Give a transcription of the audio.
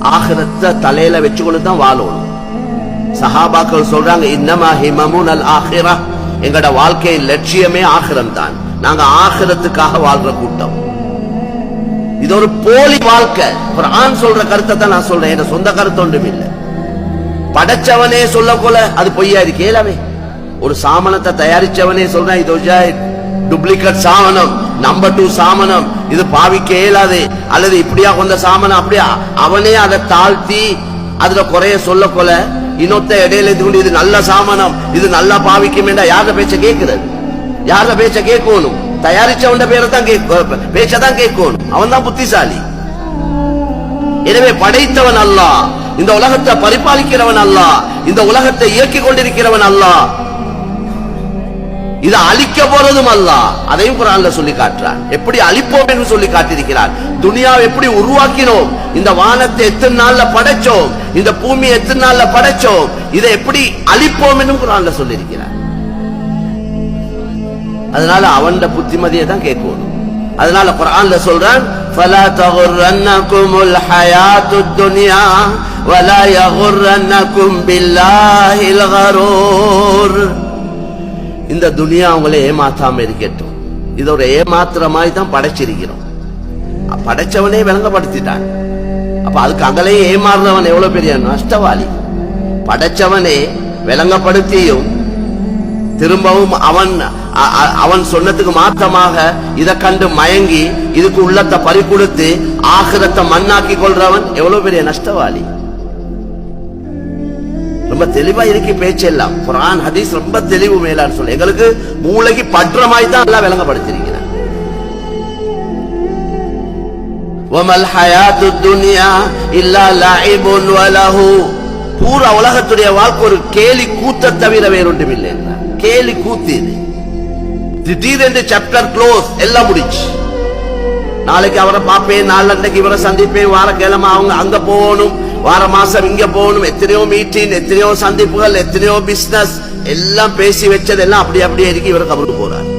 ஆகிரத்தை தலையில வச்சுக்கொண்டு தான் வாழணும் சஹாபாக்கள் சொல்றாங்க இன்னமா ஹிமமுன் அல் ஆஹிரா எங்கட வாழ்க்கையின் லட்சியமே ஆகிரம் தான் நாங்க ஆகிரத்துக்காக வாழ்ற கூட்டம். இது ஒரு போலி வாழ்க்கை. குர்ஆன் சொல்ற கருத்தை தான் நான் சொல்றேன். என் சொந்த கருத்து ஒன்றும் இல்லை. படைச்சவனே சொல்ல போல அது பொய்யா? இருக்கு கேளவே ஒரு சாமனத்தை தயாரிச்சவனே சொல்றேன் இது டூப்ளிகேட் சாமனம் நம்பர் டூ சாமனம். இது பாவிக்க இயலாது. அல்லது இப்படியா கொண்ட சாமனம் அப்படியா? அவனே அதை தாழ்த்தி அதுல குறைய சொல்ல கொல இன்னொத்த இடையில இருந்து கொண்டு இது நல்ல சாமனம் இது நல்லா பாவிக்கும் என்றா யார பேச்ச கேட்கிறது? யார பேச்ச கேட்கணும்? தயாரிச்சவன் பேரை தான் கேட்க பேச்சதான் கேட்கணும். அவன் தான் புத்திசாலி. எனவே படைத்தவன் அல்லா இந்த உலகத்தை பரிபாலிக்கிறவன் அல்லா இந்த உலகத்தை இயக்கி கொண்டிருக்கிறவன் அல்லா இதை அழிக்க போறதும் அல்லாஹ் அதையும் குரான்ல சொல்லி காட்டுறான் எப்படி அழிப்போம் என்று சொல்லி காட்டியிருக்கிறான் துனியாவை எப்படி உருவாக்கினோம் இந்த வானத்தை எத்தனை நாள்ல படைச்சோம் இந்த பூமியை எத்தனை நாள்ல படைச்சோம் இதை எப்படி அழிப்போம் என்றும் குரான்ல சொல்லியிருக்கிறான் அதனால அவன் புத்திமதியை தான் கேட்கணும் அதனால குரான்ல சொல்றான் فلا تغرنكم الحياة الدنيا ولا يغرنكم بالله الغرور இந்த துனியா அவங்களை ஏமாத்தாம இருக்கட்டும். இது ஒரு ஏமாத்துறமாய் தான் படைச்சிருக்கிறோம் படைச்சவனே விளங்கப்படுத்திட்டான். அப்ப அதுக்கு அங்கலேயே ஏமாறுறவன் எவ்வளவு பெரிய நஷ்டவாளி? படைச்சவனே விளங்கப்படுத்தியும் திரும்பவும் அவன் அவன் சொன்னதுக்கு மாற்றமாக இதை கண்டு மயங்கி இதுக்கு உள்ளத்தை பறி கொடுத்து ஆகிரத்தை மண்ணாக்கி கொள்றவன் எவ்வளவு பெரிய நஷ்டவாளி? ரொம்ப தெளிவா இருக்கு பேச்சு எல்லாம் குரான் ஹதீஸ் ரொம்ப தெளிவு மேலான்னு சொல்லு எங்களுக்கு மூளைக்கு பற்ற மாதிரி தான் எல்லாம் விளங்கப்படுத்திருக்கிறான் وَمَا الْحَيَاةُ الدُّنْيَا إِلَّا لَعِبٌ وَلَهُ பூரா உலகத்துடைய வாழ்க்கை ஒரு கேலி கூத்த தவிர வேறொன்றும் இல்லை என்றார். கேலி கூத்து இது திடீரென்று சாப்டர் க்ளோஸ் எல்லாம் முடிச்சு நாளைக்கு அவரை பார்ப்பேன் நாளன்னைக்கு இவரை சந்திப்பேன் வார கிழமை அவங்க அங்க போகணும் வார மாசம் இங்க போகணும். எத்தனையோ மீட்டிங் எத்தனையோ சந்திப்புகள் எத்தனையோ பிசினஸ் எல்லாம் பேசி வச்சதெல்லாம் அப்படி அப்படியே இருக்கு இவர் கபருக்கு போறாரு.